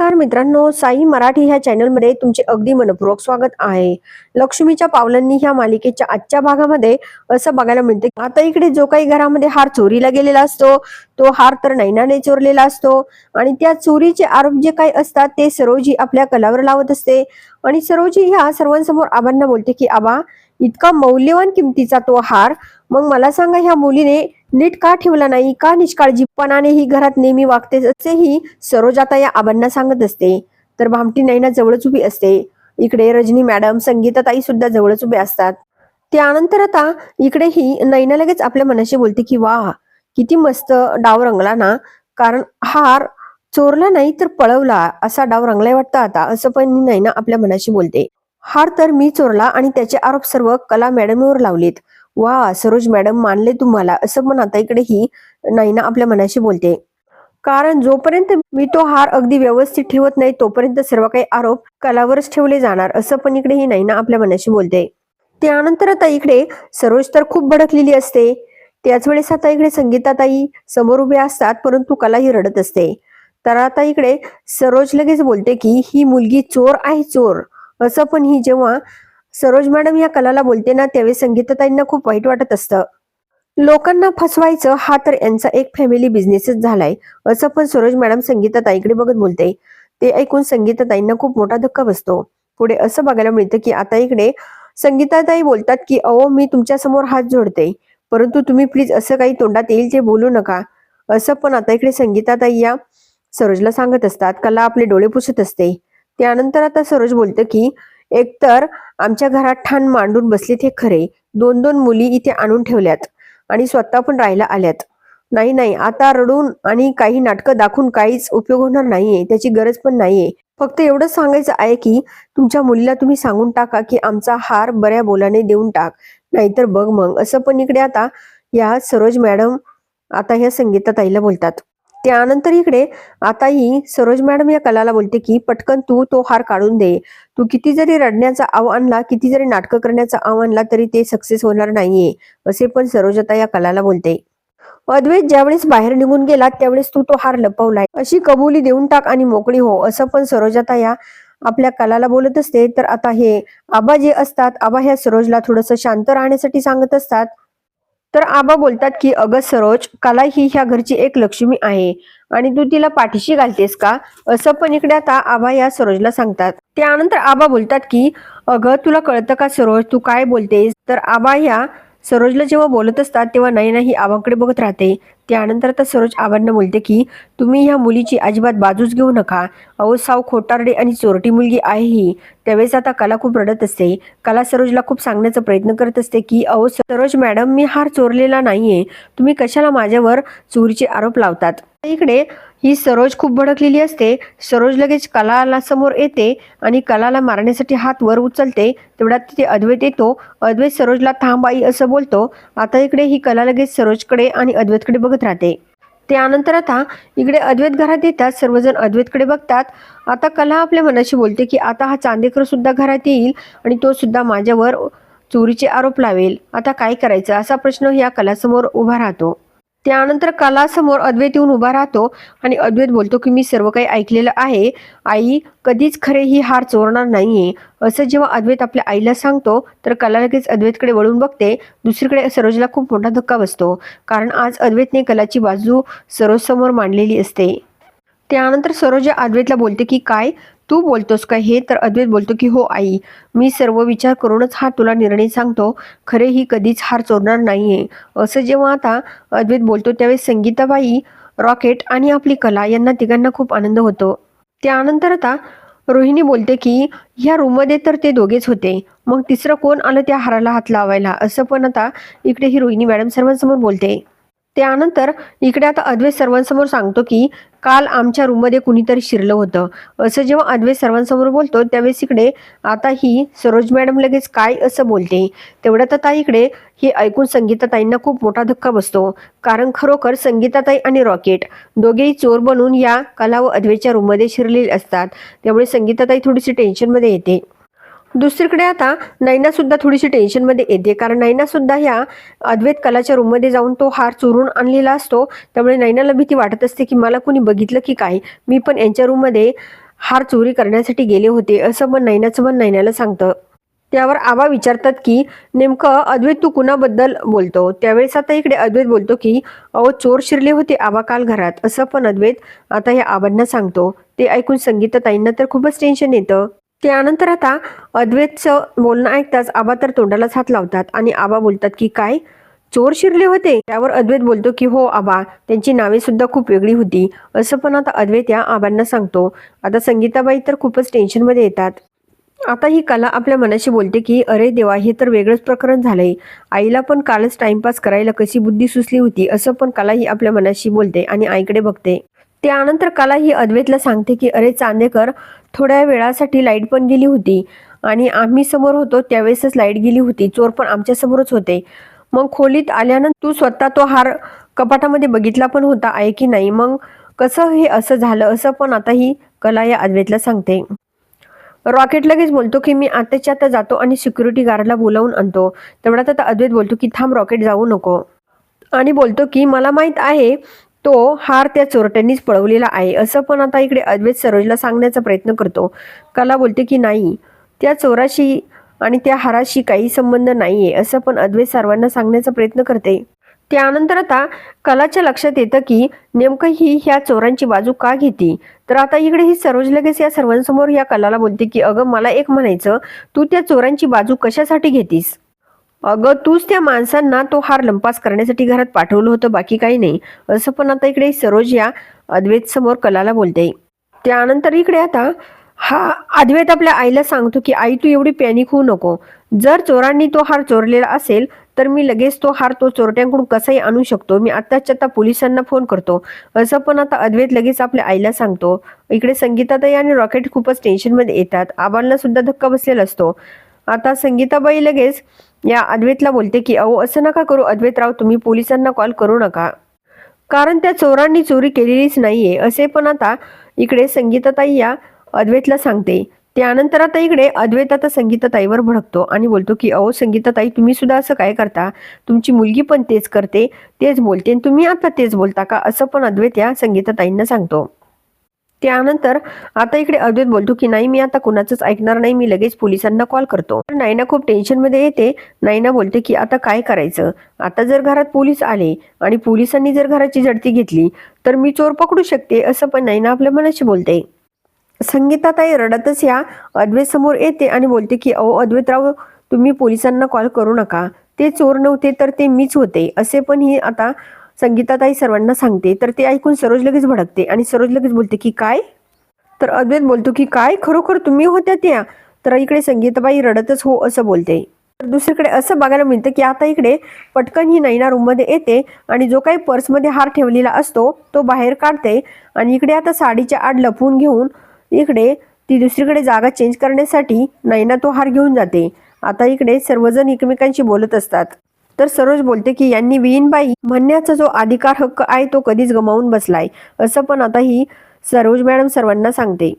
नमस्कार मित्रांनो साई मराठी ह्या चॅनलमध्ये तुमचे अगदी मनपूर्वक स्वागत आहे. लक्ष्मीच्या पावलांनी ह्या मालिकेच्या आजच्या भागामध्ये असं बघायला मिळते. आता इकडे जो काही घरामध्ये हार चोरीला गेलेला असतो तो हार तर नैनाने चोरलेला असतो आणि त्या चोरीचे आरोप जे काही असतात ते सरोजी आपल्या कलावर लावत असते. आणि सरोजी ह्या सर्वांसमोर आबांना बोलते की आबा इतका मौल्यवान किमतीचा तो हार मग मला सांगा ह्या मुलीने नीट का ठेवला नाही का निष्काळजीपणाने ही घरात नेहमी वागते असेही सरोज आता या आबांना सांगत असते. तर भामटी नैना जवळच उभी असते. इकडे रजनी मॅडम संगीताताई सुद्धा जवळच उभे असतात. त्यानंतर आता इकडे ही नैना लगेच आपल्या मनाशी बोलते की वा किती मस्त डाव रंगला ना. कारण हार चोरला नाही तर पळवला असा डाव रंगलाय वाटतं आता असं पण नैना आपल्या मनाशी बोलते. हार तर मी चोरला आणि त्याचे आरोप सर्व कला मॅडमवर लावलेत. वा सरोज मॅडम मानले तुम्हाला. असं पण आता इकडे ही नाईना आपल्या मनाशी बोलते. कारण जोपर्यंत मी तो हार अगदी व्यवस्थित ठेवत नाही तोपर्यंत सर्व काही आरोप कलावरच ठेवले जाणार असं पण इकडे ही नाईना आपल्या मनाशी बोलते. त्यानंतर आता इकडे सरोज तर खूप भडकलेली असते. त्याच वेळेस आता इकडे संगीताताई समोर उभे असतात परंतु कला ही रडत असते. तर आता इकडे सरोज लगेच बोलते की ही मुलगी चोर आहे चोर. असं पण ही जेव्हा सरोज मॅडम या कलाला बोलते ना त्यावेळी संगीताताईंना खूप वाईट वाटत असतं. लोकांना फसवायचं हा तर यांचा एक फॅमिली बिझनेसच झालाय. असं पण सरोज मॅडम संगीताताईकडे बघत बोलते. ते ऐकून संगीताताईंना खूप मोठा धक्का बसतो. पुढे असं बघायला मिळतं की आता इकडे संगीताताई बोलतात की अहो मी तुमच्यासमोर हात जोडते. परंतु तुम्ही प्लीज असं काही तोंडात येईल ते बोलू नका. असं पण आता इकडे संगीताताई या सरोजला सांगत असतात. कला आपले डोळे पुसत असते. त्यानंतर आता सरोज बोलतं की एकतर आमच्या घरात ठाण मांडून बसले ते खरे. दोन दोन मुली इथे आणून ठेवल्यात आणि स्वतः पण राहायला आल्यात. नाही नाही आता रडून आणि काही नाटकं दाखवून काहीच उपयोग होणार नाहीये त्याची गरज पण नाहीये. फक्त एवढंच सांगायचं आहे की तुमच्या मुलीला तुम्ही सांगून टाका की आमचा हार बऱ्या बोलाने देऊन टाक नाहीतर बघ मग. असं पण इकडे आता या सरोज मॅडम आता ह्या संगीता ताईला बोलतात. त्यानंतर इकडे आता ही सरोज मॅडम या कलाला बोलते की पटकन तू तो हार काढून दे. तू किती जरी रडण्याचा आव आणला किती जरी नाटकं करण्याचा आव आणला तरी ते सक्सेस होणार नाहीये असे पण सरोजता या कलाला बोलते. अद्वैत ज्यावेळेस बाहेर निघून गेला त्यावेळेस तू तो हार लपवलाय. अशी कबुली देऊन टाक आणि मोकळी हो असं पण सरोजता या आपल्या कलाला बोलत असते. तर आता हे आबा जे असतात आबा ह्या सरोजला थोडस शांत राहण्यासाठी सांगत असतात. तर आबा बोलतात की अगं सरोज कला ही ह्या घरची एक लक्ष्मी आहे. आणि तू तिला पाठीशी घालतेस का? असं पण इकडे आता आबा या सरोजला सांगतात. त्यानंतर आबा बोलतात की अगं तुला कळतं का सरोज तू काय बोलतेस? तर आबा या सरोजला जेव्हा बोलत असतात तेव्हा नाही नाही आबाकडे बघत राहते. त्यानंतर आता सरोज आबांना बोलते की तुम्ही ह्या मुलीची अजिबात बाजूच घेऊ नका. अहो साव खोटारडे आणि चोरटी मुलगी आहे ही. त्यावेळेस आता कला खूप रडत असते. कला सरोजला खूप सांगण्याचा प्रयत्न करत असते की अहो सरोज मॅडम मी हार चोरलेला नाहीये. तुम्ही कशाला माझ्यावर चोरीचे आरोप लावतात? इकडे ही सरोज खूप भडकलेली असते. सरोज लगेच कलाला समोर येते आणि कलाला मारण्यासाठी हात वर उचलते. तेवढ्यात तिथे अद्वैत येतो. अद्वैत सरोजला थांबाई असं बोलतो. आता इकडे ही कला लगेच सरोजकडे आणि अद्वैतकडे बघत राहते. त्यानंतर आता इकडे अद्वैत घरात येतात. सर्वजण अद्वैतकडे बघतात. आता कला आपल्या मनाशी बोलते की आता हा चांदेकर सुद्धा घरात येईल आणि तो सुद्धा माझ्यावर चोरीचे आरोप लावेल. आता काय करायचं? असा प्रश्न या कलासमोर उभा राहतो. त्यानंतर कलासमोर अद्वैत येऊन उभा राहतो आणि अद्वैत बोलतो की मी सर्व काही ऐकलेलं आहे. आई कधीच खरे ही हार चोरणार नाहीये. असं जेव्हा अद्वैत आपल्या आईला सांगतो तर कला लगेच अद्वैतकडे वळून बघते. दुसरीकडे सरोजला खूप मोठा धक्का बसतो कारण आज अद्वैतने कलाची बाजू सरोज समोर मांडलेली असते. त्यानंतर सरोज अद्वैतला बोलते की काय? तू बोलतोस का? हे तर अद्वैत बोलतो की हो आई मी सर्व विचार करूनच हा तुला निर्णय सांगतो. खरे ही कधीच हार चोरणार नाहीये. असं जेव्हा आता अद्वैत बोलतो त्यावेळेस संगीताबाई रॉकेट आणि आपली कला यांना तिघांना खूप आनंद होतो. त्यानंतर आता रोहिणी बोलते की ह्या रूममध्ये तर ते दोघेच होते. मग तिसरं कोण आलं त्या हाराला हात लावायला? असं पण आता इकडे ही रोहिणी मॅडम सर्वांसमोर बोलते. त्यानंतर इकडे आता अद्वैत सर्वांसमोर सांगतो की काल आमच्या रूममध्ये कुणीतरी शिरलं होतं. असं जेव्हा अद्वैत सर्वांसमोर बोलतो त्यावेळेस इकडे आता ही सरोज मॅडम लगेच काय असं बोलते? तेवढ्यात आता इकडे हे ऐकून संगीताताईंना खूप मोठा धक्का बसतो. कारण खरोखर संगीताताई आणि रॉकेट दोघेही चोर बनून या कला व अद्वैतच्या रूममध्ये शिरलेले असतात. त्यामुळे संगीताताई थोडीशी टेन्शनमध्ये येते. दुसरीकडे आता नैनासुद्धा थोडीशी टेन्शनमध्ये येते. कारण नैनासुद्धा ह्या अद्वैत कलाच्या रूममध्ये जाऊन तो हार चोरून आणलेला असतो. त्यामुळे नैनाला भीती वाटत असते की मला कुणी बघितलं की काय? मी पण यांच्या रूममध्ये हार चोरी करण्यासाठी गेले होते. असं पण नैनाचं मन नैनाला सांगतं. त्यावर आबा विचारतात की नेमकं अद्वैत तू कुणाबद्दल बोलतो? त्यावेळेस आता इकडे अद्वैत बोलतो की अहो चोर शिरले होते आबा काल घरात. असं पण अद्वैत आता या आबांना सांगतो. ते ऐकून संगीता ताईंना तर खूपच टेन्शन येतं. त्यानंतर आता अद्वैतचं बोलणं ऐकताच आबा तर तोंडालाच हात लावतात आणि आबा बोलतात की काय? चोर शिरले होते? त्यावर अद्वैत बोलतो की हो आबा त्यांची नावे सुद्धा खूप वेगळी होती. असं पण आता अद्वैत या आबांना सांगतो. आता संगीताबाई तर खूपच टेन्शनमध्ये येतात. आता ही कला आपल्या मनाशी बोलते की अरे देवा हे तर वेगळंच प्रकरण झालंय. आईला पण कालच टाइमपास करायला कशी बुद्धी सुचली होती? असं पण कला ही आपल्या मनाशी बोलते आणि आईकडे बघते. त्यानंतर कला ही अद्वैतला सांगते की अरे चांदेकर थोड्या वेळासाठी लाइट पण गेली होती आणि आम्ही समोर होतो त्यावेळेसच लाइट गेली होती. चोर पण आमच्या समोरच होते. मग खोलीत आल्यानंतर तू स्वतः तो हार कपाटामध्ये बघितला पण होता आहे की नाही? मग कसं हे असं झालं? असं पण आता ही कला या अद्वैतला सांगते. रॉकेट लगेच बोलतो की मी आताच्या आता जातो आणि सिक्युरिटी गार्डला बोलावून आणतो. तेवढ्यात आता अद्वैत बोलतो की थांब रॉकेट जाऊ नको. आणि बोलतो की मला माहीत आहे तो हार त्या चोरट्यांनीच पळवलेला आहे. असं पण आता इकडे अद्वैत सरोजला सांगण्याचा प्रयत्न करतो. कला बोलते की नाही त्या चोराशी आणि त्या हाराशी काही संबंध नाहीये असं पण अद्वैत सर्वांना सांगण्याचा प्रयत्न करते. त्यानंतर आता कलाच्या लक्षात येतं की नेमकं ही ह्या चोरांची बाजू का घेते? तर आता इकडे ही सरोज लगेच या सर्वांसमोर या कलाला बोलते की अगं मला एक म्हणायचं तू त्या चोरांची बाजू कशासाठी घेतीस? अगं तूच त्या माणसांना तो हार लंपास करण्यासाठी घरात पाठवलं होतं बाकी काही नाही. असं पण आता इकडे सरोज या अद्वैत समोर कलाला बोलते त्यानंतर इकडे आता हा अद्वैत आपल्या आईला सांगतो की आई तू एवढी पॅनिक होऊ नको. जर चोरांनी तो हार चोरलेला असेल तर मी लगेच तो हार तो चोरट्यांकडून कसाही आणू शकतो. मी आत्ताच्या आता पोलिसांना फोन करतो. असं पण आता अद्वैत लगेच आपल्या आईला सांगतो. इकडे संगीताताई आणि रॉकेट खूपच टेन्शनमध्ये येतात. आबांना सुद्धा धक्का बसलेला असतो. आता संगीताबाई लगेच या अद्वैतला बोलते की अहो असं नका करू अद्वैतराव तुम्ही पोलिसांना कॉल करू नका. कारण त्या चोरांनी चोरी केलेलीच नाहीये. असे पण आता इकडे संगीताताई या अद्वैतला सांगते. त्यानंतर आता इकडे अद्वैत आता संगीताताईवर भडकतो आणि बोलतो की अहो संगीताताई तुम्ही सुद्धा असं काय करता? तुमची मुलगी पण तेच करते तेच बोलते आणि तुम्ही आता तेच बोलता का? असं पण अद्वैत या संगीताताईंना सांगतो. त्यानंतर आता इकडे अद्वैत बोलतो की नाही मी आता कुणाचंच ऐकणार नाही मी लगेच पोलिसांना कॉल करतो. नायना खूप टेन्शनमध्ये येते. नायना बोलते की आता काय करायचं? आता जर घरात पोलीस आले आणि पोलिसांनी जर घराची झडती घेतली तर मी चोर पकडू शकते असं पण नायना आपल्या मनाशी बोलते. संगीताताई रडतच या अद्वैत समोर येते आणि बोलते की अहो अद्वैतराव तुम्ही पोलिसांना कॉल करू नका. ते चोर नव्हते तर ते मीच होते. असे पण ही आता संगीताताई सर्वांना सांगते तर ते ऐकून सरोज लगेच भडकते आणि सरोज लगेच बोलते की काय? तर अद्वैत बोलतो की काय? खरोखर तुम्ही होत्या त्या? तर इकडे संगीताबाई रडतच हो असं बोलते. तर दुसरीकडे असं बघायला मिळतं की आता इकडे पटकन ही नैना रूममध्ये येते आणि जो काही पर्समध्ये हार ठेवलेला असतो तो बाहेर काढते आणि इकडे आता साडीच्या आड लपवून घेऊन इकडे ती दुसरीकडे जागा चेंज करण्यासाठी नैना तो हार घेऊन जाते. आता इकडे सर्वजण एकमेकांशी बोलत असतात. तर सरोज बोलते की यांनी विहीनबाई म्हणण्याचा जो अधिकार हक्क आहे तो कधीच गमावून बसलाय. असं पण आता ही सरोज मॅडम सर्वांना सांगते.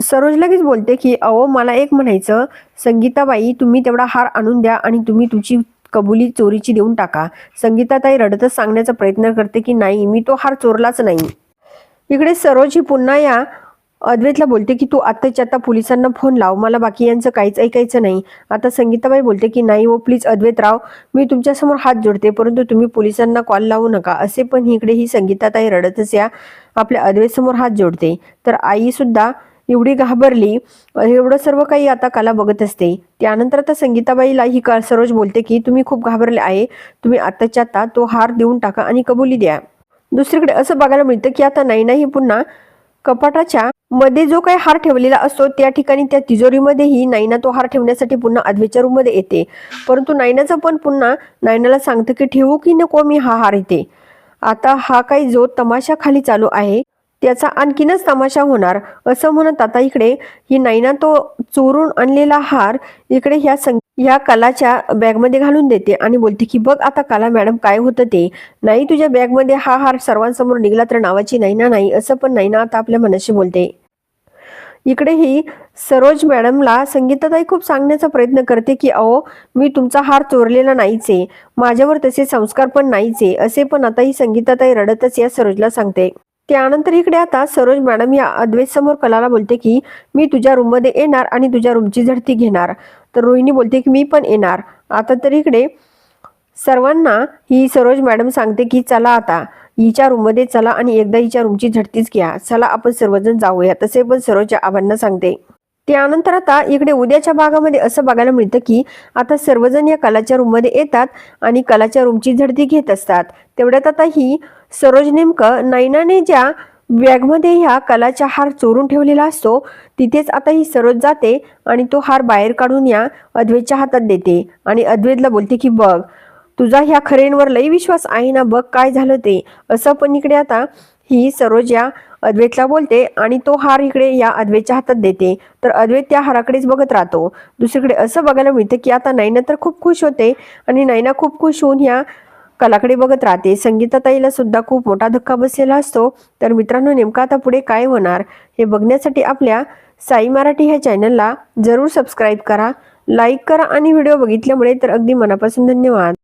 सरोज लगेच बोलते की अहो मला एक म्हणायचं. संगीताबाई तुम्ही तेवढा हार आणून द्या आणि तुम्ही तुमची कबुली चोरीची देऊन टाका. संगीताताई रडतच सांगण्याचा प्रयत्न करते की नाही मी तो हार चोरलाच नाही. इकडे सरोज ही पुन्हा या अद्वैतला बोलते की तू आत्ताच्या आता पोलिसांना फोन लाव. मला बाकी यांचं काहीच ऐकायचं नाही. आता संगीताबाई बोलते की नाही हो प्लीज अद्वैतराव मी तुमच्यासमोर हात जोडते परंतु तुम्ही पोलिसांना कॉल लावू नका. असे पण इकडे ही संगीताताई रडतच या. आपल्या अद्वैत समोर हात जोडते. तर आई सुद्धा एवढी घाबरली. एवढं सर्व काही आता कला बघत असते. त्यानंतर आता संगीताबाईला ही का सरोज बोलते की तुम्ही खूप घाबरले आहे. तुम्ही आत्ताच्या आता तो हार देऊन टाका आणि कबुली द्या. दुसरीकडे असं बघायला मिळतं की आता नाही नाही पुन्हा कपाटाच्या मध्ये जो काही हार ठेवलेला असतो त्या ठिकाणी त्या तिजोरीमध्येही नायना तो हार ठेवण्यासाठी पुन्हा अद्वैच्या रूममध्ये येते. परंतु नायनाचं पण पुन्हा नायनाला सांगतं की ठेवू की नको मी हा हार येते आता हा काही जो तमाशा खाली चालू आहे त्याचा आणखीनच तमाशा होणार. असं म्हणत आता इकडे ही नायना तो चोरून आणलेला हार इकडे ह्या सं ह्या कलाच्या बॅगमध्ये घालून देते आणि बोलते की बघ आता कला मॅडम काय होतं ते. नाही तुझ्या बॅगमध्ये हा हार सर्वांसमोर निघाला तर नावाची नैना नाही असं पण नैना आता आपल्या मनाशी बोलते. इकडे ही सरोज मॅडमला संगीताताई खूप सांगण्याचा प्रयत्न करते की अहो मी तुमचा हार चोरलेला नाहीचे माझ्यावर तसे संस्कार पण नाहीचे असे पण आता ही संगीताताई रडतच या सरोजला सांगते. त्यानंतर इकडे आता सरोज मॅडम या अद्वैत समोर कलाला बोलते की मी तुझ्या रूममध्ये येणार आणि तुझ्या रूमची झडती घेणार. तर रोहिणी बोलते की मी पण येणार. आता तर इकडे सर्वांना ही सरोज मॅडम सांगते की चला आता हिच्या रूममध्ये चला आणि एकदा हिच्या रूमची झडतीच घ्या. चला आपण सर्वजण जाऊया. तसे पण सरोजच्या आबांना सांगते. त्यानंतर आता इकडे उद्याच्या भागामध्ये असं बघायला मिळतं की आता सर्वजण या कलाच्या रूममध्ये येतात आणि कलाच्या रूमची झडती घेत असतात. तेवढ्यात आता ही सरोज नेमकं नैनाने ज्या बॅगमध्ये ह्या कलाचा हार चोरून ठेवलेला असतो तिथेच आता ही सरोज जाते आणि तो हार बाहेर काढून या अद्वैतच्या हातात देते. आणि अद्वैतला बोलते की बघ तुझा ह्या खरेंवर लई विश्वास आहे ना बघ काय झालं ते. असं पण इकडे आता ही सरोज या अद्वैतला बोलते आणि तो हार इकडे या अद्वैतच्या हातात देते. तर अद्वैत त्या हाराकडेच बघत राहतो. दुसरीकडे असं बघायला मिळतं की आता नैना तर खूप खुश होते आणि नैना खूप खुश होऊन ह्या कलाकडे बघत राहते. संगीताताईला सुद्धा खूप मोठा धक्का बसलेला असतो. तर मित्रांनो नेमका आता पुढे काय होणार हे बघण्यासाठी आपल्या साई मराठी ह्या चॅनलला जरूर सबस्क्राईब करा लाईक करा आणि व्हिडिओ बघितल्यामुळे तर अगदी मनापासून धन्यवाद.